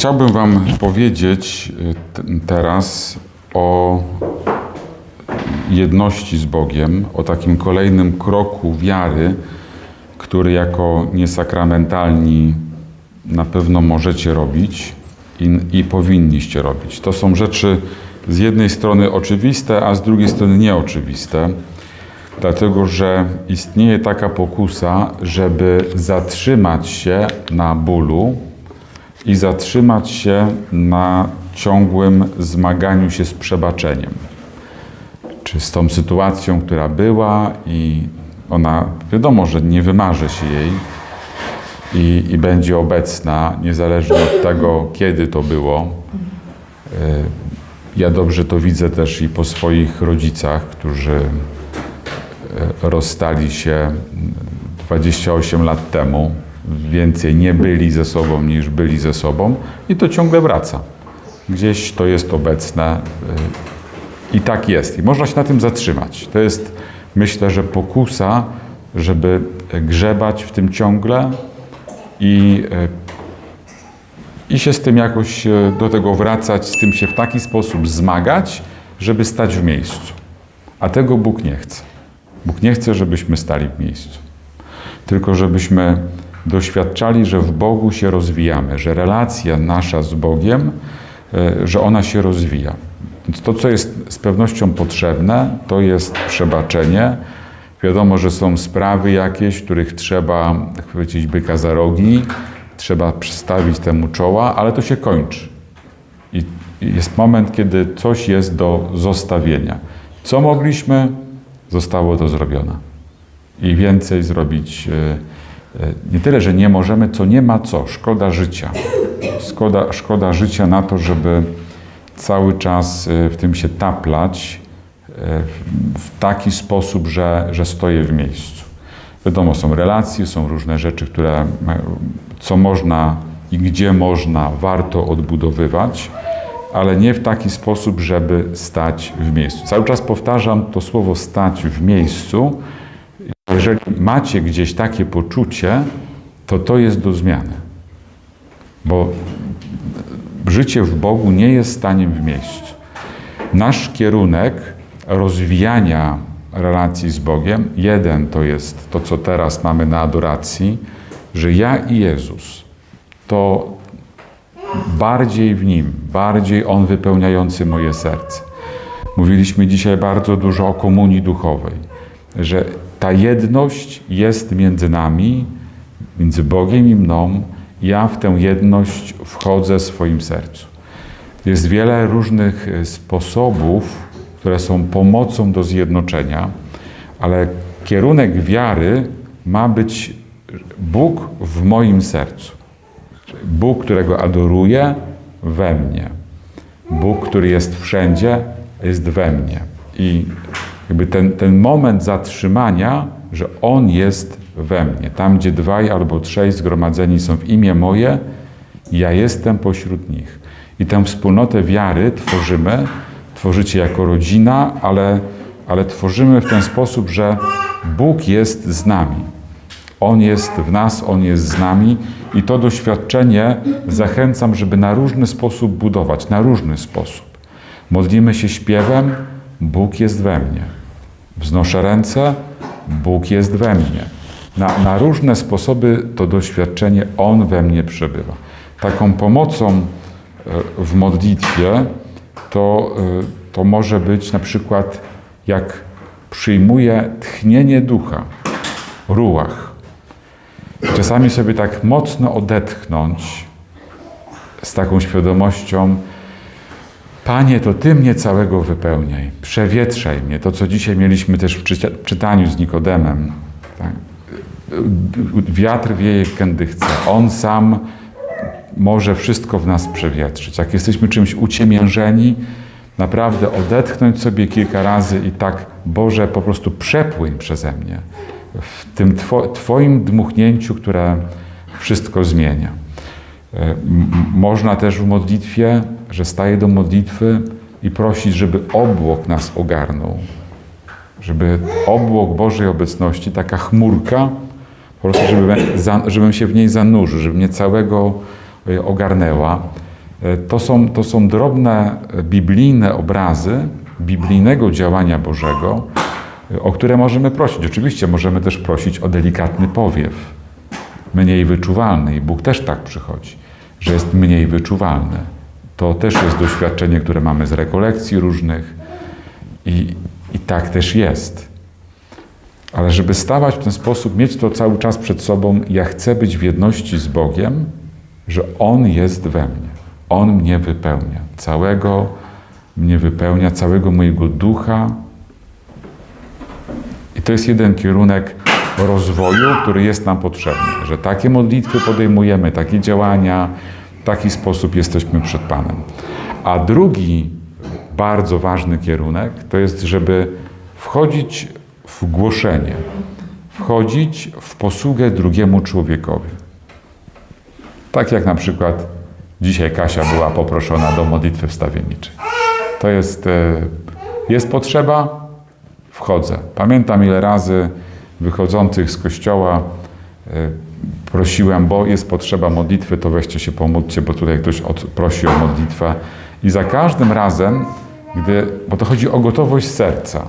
Chciałbym Wam powiedzieć t- teraz o jedności z Bogiem, o takim kolejnym kroku wiary, który jako niesakramentalni na pewno możecie robić i, i powinniście robić. To są rzeczy z jednej strony oczywiste, a z drugiej strony nieoczywiste, dlatego że istnieje taka pokusa, żeby zatrzymać się na bólu i zatrzymać się na ciągłym zmaganiu się z przebaczeniem. Czy z tą sytuacją, która była i ona, wiadomo, że nie wymarzy się jej i, i będzie obecna, niezależnie od tego, kiedy to było. Y, Ja dobrze to widzę też i po swoich rodzicach, którzy y, rozstali się 28 lat temu. Więcej nie byli ze sobą niż byli ze sobą i to ciągle wraca. Gdzieś to jest obecne y, i tak jest. I można się na tym zatrzymać. To jest, myślę, że pokusa, żeby grzebać w tym ciągle i, y, i się z tym jakoś y, do tego wracać, z tym się w taki sposób zmagać, żeby stać w miejscu. A tego Bóg nie chce. Bóg nie chce, żebyśmy stali w miejscu. Tylko żebyśmy doświadczali, że w Bogu się rozwijamy, że relacja nasza z Bogiem, y, że ona się rozwija. Więc to, co jest z pewnością potrzebne, to jest przebaczenie. Wiadomo, że są sprawy jakieś, których trzeba powiedzieć byka za rogi, trzeba przystawić temu czoła, ale to się kończy. I jest moment, kiedy coś jest do zostawienia. Co mogliśmy, zostało to zrobione. I więcej zrobić e, e, nie tyle, że nie możemy, co nie ma co. Szkoda życia. Szkoda, szkoda życia na to, żeby cały czas e, w tym się taplać e, w- taki sposób, że, że stoję w miejscu. Wiadomo, są relacje, są różne rzeczy, które co można i gdzie można, warto odbudowywać, ale nie w taki sposób, żeby stać w miejscu. Cały czas powtarzam to słowo stać w miejscu. Jeżeli macie gdzieś takie poczucie, to to jest do zmiany. Bo życie w Bogu nie jest staniem w miejscu. Nasz kierunek rozwijania relacji z Bogiem, jeden to jest to, co teraz mamy na adoracji, że ja i Jezus to bardziej w Nim, bardziej On wypełniający moje serce. Mówiliśmy dzisiaj bardzo dużo o komunii duchowej, że ta jedność jest między nami, między Bogiem i mną. Ja w tę jedność wchodzę w swoim sercu. Jest wiele różnych e, sposobów, które są pomocą do zjednoczenia, ale kierunek wiary ma być Bóg w moim sercu. Bóg, którego adoruję, we mnie. Bóg, który jest wszędzie, jest we mnie. I jakby ten, ten moment zatrzymania, że On jest we mnie. Tam, gdzie dwaj albo trzej zgromadzeni są w imię moje, ja jestem pośród nich. I tę wspólnotę wiary tworzymy, tworzycie jako rodzina, ale, ale tworzymy w ten sposób, że Bóg jest z nami. On jest w nas, On jest z nami i to doświadczenie zachęcam, żeby na różny sposób budować, na różny sposób. Modlimy się śpiewem, Bóg jest we mnie. Wznoszę ręce, Bóg jest we mnie. Na, na różne sposoby to doświadczenie On we mnie przebywa. Taką pomocą e, w modlitwie to, e, to może być na przykład jak przyjmuję tchnienie ducha, ruach. Czasami sobie tak mocno odetchnąć z taką świadomością, Panie, to Ty mnie całego wypełniaj, przewietrzaj mnie. To, co dzisiaj mieliśmy też w czyta- czytaniu z Nikodemem. Tak? Wiatr wieje, kiedy chce. On sam może wszystko w nas przewietrzyć. Jak jesteśmy czymś uciemiężeni, naprawdę odetchnąć sobie kilka razy i tak, Boże, po prostu przepłyń przeze mnie w tym two, Twoim dmuchnięciu, które wszystko zmienia. E, Można też w modlitwie, że staję do modlitwy i prosić, żeby obłok nas ogarnął. Żeby obłok Bożej obecności, taka chmurka, po prostu, żeby, żebym się w niej zanurzył, żeby mnie całego e, ogarnęła. E, To są, to są drobne biblijne obrazy biblijnego działania Bożego, o które możemy prosić. Oczywiście możemy też prosić o delikatny powiew, mniej wyczuwalny i Bóg też tak przychodzi, że jest mniej wyczuwalny. To też jest doświadczenie, które mamy z rekolekcji różnych i, i tak też jest. Ale żeby stawać w ten sposób, mieć to cały czas przed sobą, ja chcę być w jedności z Bogiem, że On jest we mnie. On mnie wypełnia. Całego mnie wypełnia, całego mojego ducha. I to jest jeden kierunek rozwoju, który jest nam potrzebny. Że takie modlitwy podejmujemy, takie działania, w taki sposób jesteśmy przed Panem. A drugi bardzo ważny kierunek to jest, żeby wchodzić w głoszenie, wchodzić w posługę drugiemu człowiekowi. Tak jak na przykład dzisiaj Kasia była poproszona do modlitwy wstawienniczej. To jest, e, jest potrzeba, wchodzę. Pamiętam ile razy wychodzących z kościoła e, prosiłem, bo jest potrzeba modlitwy, to weźcie się pomódlcie, bo tutaj ktoś prosi o modlitwę. I za każdym razem, gdy, bo to chodzi o gotowość serca,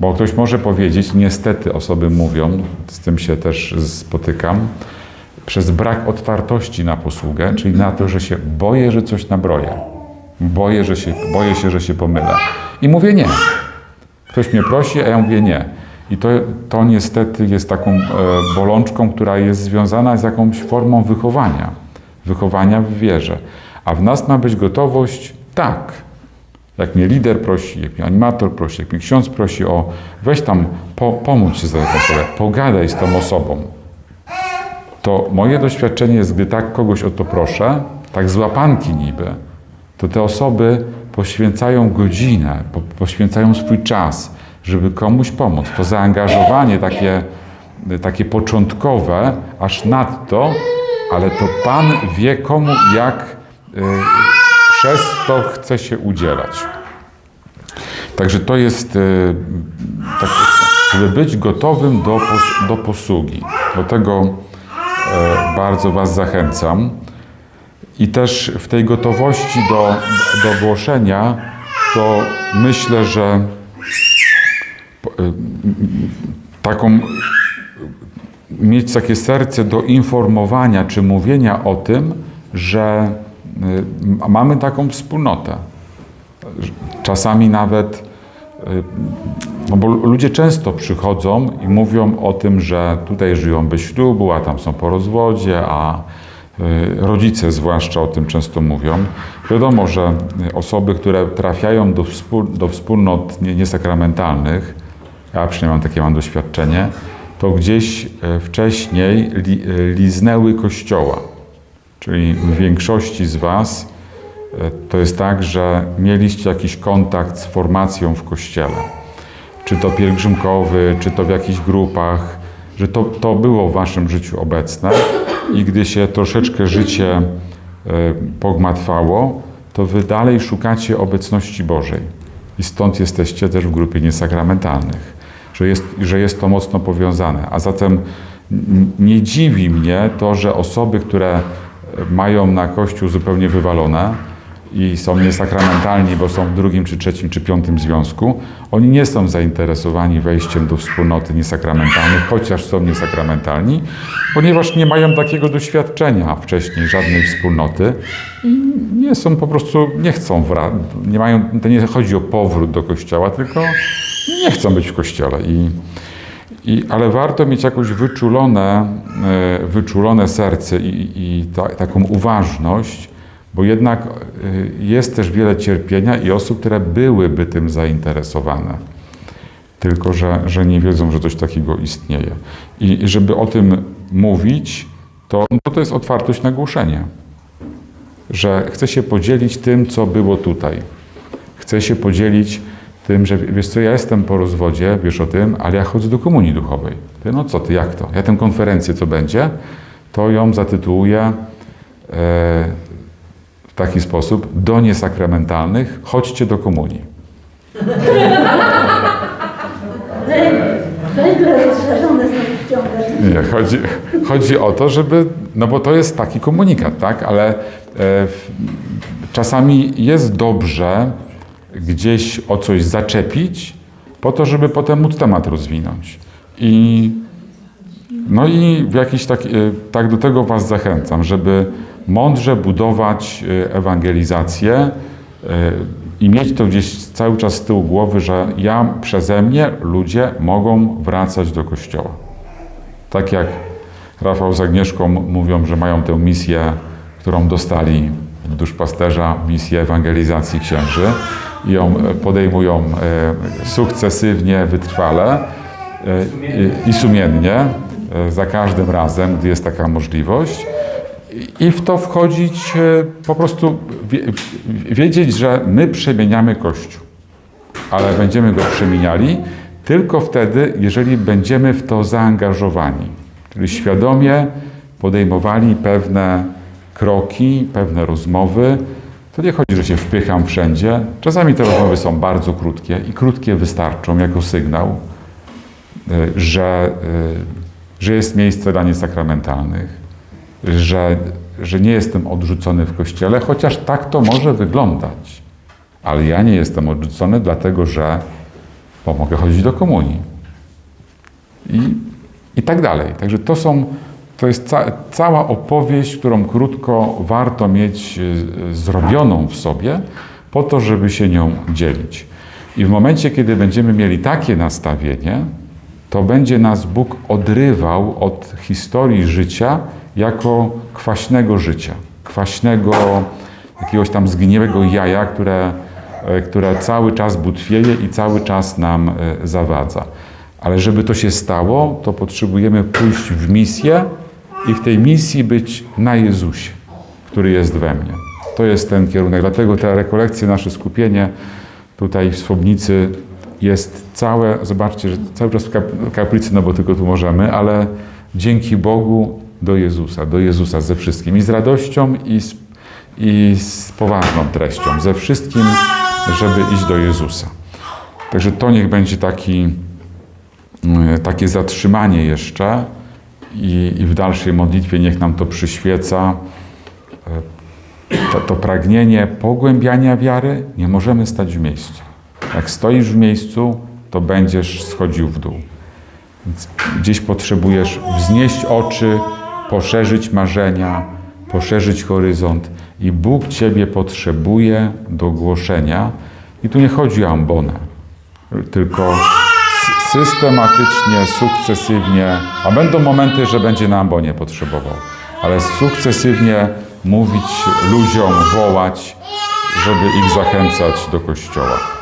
bo ktoś może powiedzieć, niestety osoby mówią, z tym się też spotykam, przez brak otwartości na posługę, czyli na to, że się boję, że coś nabroję. Boję, że się, boję się, że się pomylę. I mówię nie. Ktoś mnie prosi, a ja mówię nie. I to, to niestety jest taką e, bolączką, która jest związana z jakąś formą wychowania. Wychowania w wierze. A w nas ma być gotowość tak. Jak mnie lider prosi, jak mnie animator prosi, jak mnie ksiądz prosi o weź tam, po, pomóż się z taką osobą, pogadaj z tą osobą. To moje doświadczenie jest, gdy tak kogoś o to proszę, tak z łapanki niby, to te osoby poświęcają godzinę, po, poświęcają swój czas, żeby komuś pomóc. To zaangażowanie takie, takie początkowe, aż nadto, ale to Pan wie komu, jak y, przez to chce się udzielać. Także to jest, y, tak, żeby być gotowym do, pos, do posługi. Do tego y, bardzo Was zachęcam. I też w tej gotowości do, do głoszenia, to myślę, że taką mieć takie serce do informowania czy mówienia o tym, że y, mamy taką wspólnotę. Czasami nawet, y, no bo ludzie często przychodzą i mówią o tym, że tutaj żyją bez ślubu, a tam są po rozwodzie, a y, rodzice zwłaszcza o tym często mówią. Wiadomo, że osoby, które trafiają do, wspól, do wspólnot nie- niesakramentalnych, ja przynajmniej mam takie mam doświadczenie, to gdzieś e, wcześniej li, e, liznęły kościoła. Czyli w większości z Was e, to jest tak, że mieliście jakiś kontakt z formacją w kościele. Czy to pielgrzymkowy, czy to w jakichś grupach, że to, to było w Waszym życiu obecne i gdy się troszeczkę życie pogmatwało, to Wy dalej szukacie obecności Bożej. I stąd jesteście też w grupie niesakramentalnych, że jest, że jest to mocno powiązane. A zatem nie dziwi mnie to, że osoby, które mają na Kościół zupełnie wywalone i są niesakramentalni, bo są w drugim, czy trzecim, czy piątym związku, oni nie są zainteresowani wejściem do wspólnoty niesakramentalnych, chociaż są niesakramentalni, ponieważ nie mają takiego doświadczenia wcześniej żadnej wspólnoty i nie są po prostu, nie chcą nie mają, to nie chodzi o powrót do kościoła, tylko nie chcą być w kościele. I, i, ale warto mieć jakoś wyczulone, e, wyczulone serce i, i ta, taką uważność, bo jednak e, jest też wiele cierpienia i osób, które byłyby tym zainteresowane. Tylko, że, że nie wiedzą, że coś takiego istnieje. I, żeby o tym mówić, to, no to jest otwartość na głoszenie. Że chcę się podzielić tym, co było tutaj. Chcę się podzielić tym, że wiesz co, ja jestem po rozwodzie, wiesz o tym, ale ja chodzę do komunii duchowej. Ty, no co ty, jak to? Ja tę konferencję, co będzie, to ją zatytułuję e, w taki sposób, do niesakramentalnych, chodźcie do komunii. Nie, chodzi, chodzi o to, żeby, no bo to jest taki komunikat, tak, ale w- czasami jest dobrze gdzieś o coś zaczepić, po to, żeby potem móc temat rozwinąć. I, no i w jakiś tak, e, tak do tego Was zachęcam, żeby mądrze budować e, ewangelizację e, i mieć to gdzieś cały czas z tyłu głowy, że ja przeze mnie ludzie mogą wracać do Kościoła. Tak jak Rafał z Agnieszką mówią, że mają tę misję, którą dostali duszpasterza, misję ewangelizacji księży ją e, podejmują e, sukcesywnie, wytrwale e, i, sumiennie, za każdym razem, gdy jest taka możliwość. I- w to wchodzić, po prostu wie, wiedzieć, że my przemieniamy Kościół ale będziemy go przemieniali tylko wtedy, jeżeli będziemy w to zaangażowani. Czyli świadomie podejmowali pewne kroki, pewne rozmowy. To nie chodzi, że się wpycham wszędzie. Czasami te rozmowy są bardzo krótkie i krótkie wystarczą jako sygnał, y, że, y, że jest miejsce dla niesakramentalnych, że, że nie jestem odrzucony w kościele, chociaż tak to może wyglądać. Ale ja nie jestem odrzucony, dlatego że pomogę chodzić do komunii. I, i tak dalej. Także to są, to jest ca, cała opowieść, którą krótko warto mieć y, zrobioną w sobie, po to, żeby się nią dzielić. I w momencie, kiedy będziemy mieli takie nastawienie, to będzie nas Bóg odrywał od historii życia jako kwaśnego życia, kwaśnego, jakiegoś tam zgniłego jaja, które, e, które cały czas butwieje i cały czas nam e, zawadza. Ale żeby to się stało, to potrzebujemy pójść w misję i w tej misji być na Jezusie, który jest we mnie. To jest ten kierunek. Dlatego te rekolekcje, nasze skupienie tutaj w Swobnicy jest całe, zobaczcie, że cały czas w kap- w kaplicy, no bo tylko tu możemy, ale dzięki Bogu do Jezusa, do Jezusa ze wszystkim. I z radością, i z, i z poważną treścią. Ze wszystkim, żeby iść do Jezusa. Także to niech będzie taki, mm, takie zatrzymanie jeszcze i, i w dalszej modlitwie niech nam to przyświeca. E, To, to pragnienie pogłębiania wiary, nie możemy stać w miejscu. Jak stoisz w miejscu, to będziesz schodził w dół. Więc gdzieś potrzebujesz wznieść oczy, poszerzyć marzenia, poszerzyć horyzont i Bóg Ciebie potrzebuje do głoszenia. I tu nie chodzi o ambonę, tylko systematycznie, sukcesywnie, a będą momenty, że będzie na ambonie potrzebował, ale sukcesywnie mówić ludziom, wołać, żeby ich zachęcać do Kościoła.